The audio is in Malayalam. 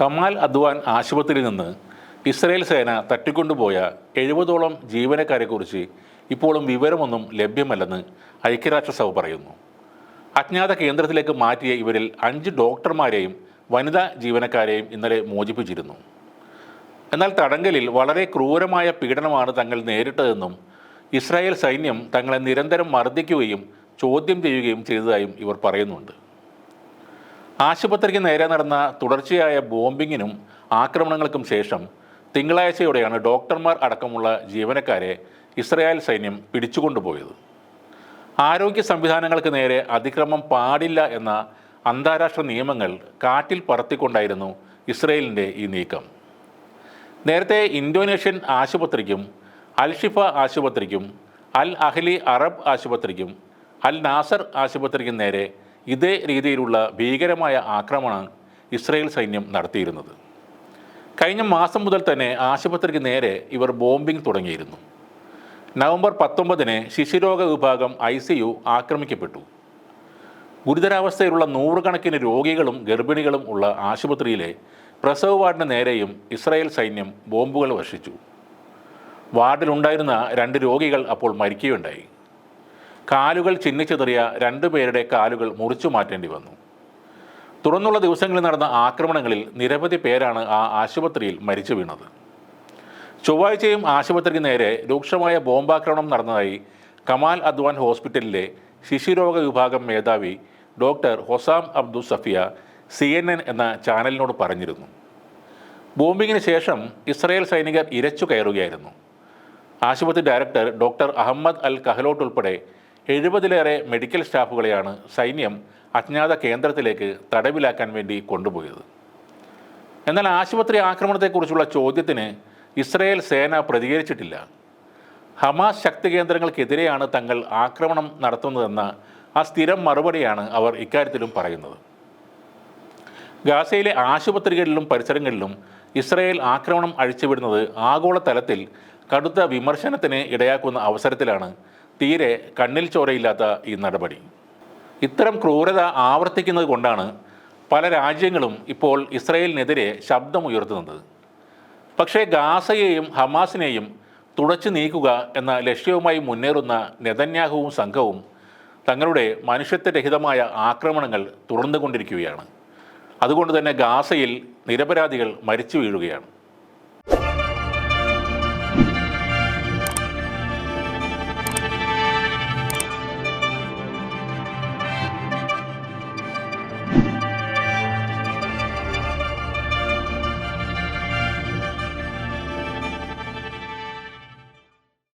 കമാൽ അദ്വാൻ ആശുപത്രിയിൽ നിന്ന് ഇസ്രയേൽ സേന തട്ടിക്കൊണ്ടുപോയ എഴുപതോളം ജീവനക്കാരെക്കുറിച്ച് ഇപ്പോഴും വിവരമൊന്നും ലഭ്യമല്ലെന്ന് ഐക്യരാഷ്ട്രസഭ പറയുന്നു. അജ്ഞാത കേന്ദ്രത്തിലേക്ക് മാറ്റിയ ഇവരിൽ അഞ്ച് ഡോക്ടർമാരെയും വനിതാ ജീവനക്കാരെയും ഇന്നലെ മോചിപ്പിച്ചിരുന്നു. എന്നാൽ തടങ്കലിൽ വളരെ ക്രൂരമായ പീഡനമാണ് തങ്ങൾ നേരിട്ടതെന്നും ഇസ്രായേൽ സൈന്യം തങ്ങളെ നിരന്തരം മർദ്ദിക്കുകയും ചോദ്യം ചെയ്യുകയും ചെയ്തതായും ഇവർ പറയുന്നുണ്ട്. ആശുപത്രിക്ക് നേരെ നടന്ന തുടർച്ചയായ ബോംബിങ്ങിനും ആക്രമണങ്ങൾക്കും ശേഷം തിങ്കളാഴ്ചയോടെയാണ് ഡോക്ടർമാർ അടക്കമുള്ള ജീവനക്കാരെ ഇസ്രായേൽ സൈന്യം പിടിച്ചുകൊണ്ടുപോയത്. ആരോഗ്യ സംവിധാനങ്ങൾക്ക് നേരെ അതിക്രമം പാടില്ല എന്ന അന്താരാഷ്ട്ര നിയമങ്ങൾ കാറ്റിൽ പറത്തിക്കൊണ്ടായിരുന്നു ഇസ്രയേലിന്റെ ഈ നീക്കം. നേരത്തെ ഇന്തോനേഷ്യൻ ആശുപത്രിക്കും അൽഷിഫ ആശുപത്രിക്കും അൽ അഹ്ലി അറബ് ആശുപത്രിക്കും അൽ നാസർ ആശുപത്രിക്കും നേരെ ഇതേ രീതിയിലുള്ള ഭീകരമായ ആക്രമണം ഇസ്രയേൽ സൈന്യം നടത്തിയിരുന്നത്. കഴിഞ്ഞ മാസം മുതൽ തന്നെ ആശുപത്രിക്ക് നേരെ ഇവർ ബോംബിംഗ് തുടങ്ങിയിരുന്നു. നവംബർ പത്തൊമ്പതിന് ശിശുരോഗ വിഭാഗം ഐ സി യു ആക്രമിക്കപ്പെട്ടു. ഗുരുതരാവസ്ഥയിലുള്ള നൂറുകണക്കിന് രോഗികളും ഗർഭിണികളും ഉള്ള ആശുപത്രിയിലെ പ്രസവ വാർഡിന് നേരെയും ഇസ്രായേൽ സൈന്യം ബോംബുകൾ വർഷിച്ചു വാർഡിലുണ്ടായിരുന്ന രണ്ട് രോഗികൾ അപ്പോൾ മരിക്കുകയുണ്ടായി. കാലുകൾ ചിന്നിച്ചെറിയ രണ്ടുപേരുടെ കാലുകൾ മുറിച്ചു മാറ്റേണ്ടി വന്നു. തുടർന്നുള്ള ദിവസങ്ങളിൽ നടന്ന ആക്രമണങ്ങളിൽ നിരവധി പേരാണ് ആ ആശുപത്രിയിൽ മരിച്ചു വീണത്. ചൊവ്വാഴ്ചയും ആശുപത്രിക്ക് നേരെ രൂക്ഷമായ ബോംബാക്രമണം നടന്നതായി കമാൽ അദ്വാൻ ഹോസ്പിറ്റലിലെ ശിശുരോഗ വിഭാഗം മേധാവി doctor Hossam Abdu Safiya C N N എന്ന ചാനലിനോട് പറഞ്ഞിരുന്നു. ബോംബിങ്ങിന് ശേഷം ഇസ്രായേൽ സൈനികർ ഇരച്ചു കയറുകയായിരുന്നു. ആശുപത്രി director doctor Ahmed Al Kahlout ഉൾപ്പെടെ എഴുപതിലേറെ മെഡിക്കൽ സ്റ്റാഫുകളെയാണ് സൈന്യം അജ്ഞാത കേന്ദ്രത്തിലേക്ക് തടവിലാക്കാൻ വേണ്ടി കൊണ്ടുപോയത്. എന്നാൽ ആശുപത്രി ആക്രമണത്തെക്കുറിച്ചുള്ള ചോദ്യത്തിന് ഇസ്രയേൽ സേന പ്രതികരിച്ചിട്ടില്ല. ഹമാസ് ശക്തി കേന്ദ്രങ്ങൾക്കെതിരെയാണ് തങ്ങൾ ആക്രമണം നടത്തുന്നതെന്ന ആ സ്ഥിരം മറുപടിയാണ് അവർ ഇക്കാര്യത്തിലും പറയുന്നത്. ഗാസയിലെ ആശുപത്രികളിലും പരിസരങ്ങളിലും ഇസ്രയേൽ ആക്രമണം അഴിച്ചുവിടുന്നത് ആഗോളതലത്തിൽ കടുത്ത വിമർശനത്തിന് ഇടയാക്കുന്ന അവസരത്തിലാണ് തീരെ കണ്ണിൽ ചോരയില്ലാത്ത ഈ നടപടി. ഇത്തരം ക്രൂരത ആവർത്തിക്കുന്നത് കൊണ്ടാണ് പല രാജ്യങ്ങളും ഇപ്പോൾ ഇസ്രയേലിനെതിരെ ശബ്ദമുയർത്തുന്നത് പക്ഷേ ഗാസയെയും ഹമാസിനെയും തുടച്ചു നീക്കുക എന്ന ലക്ഷ്യവുമായി മുന്നേറുന്ന നെതന്യാഹുവും സംഘവും തങ്ങളുടെ മനുഷ്യത്വരഹിതമായ ആക്രമണങ്ങൾ തുടർന്നുകൊണ്ടിരിക്കുകയാണ്. അതുകൊണ്ട് തന്നെ ഗാസയിൽ നിരപരാധികൾ മരിച്ചു വീഴുകയാണ്.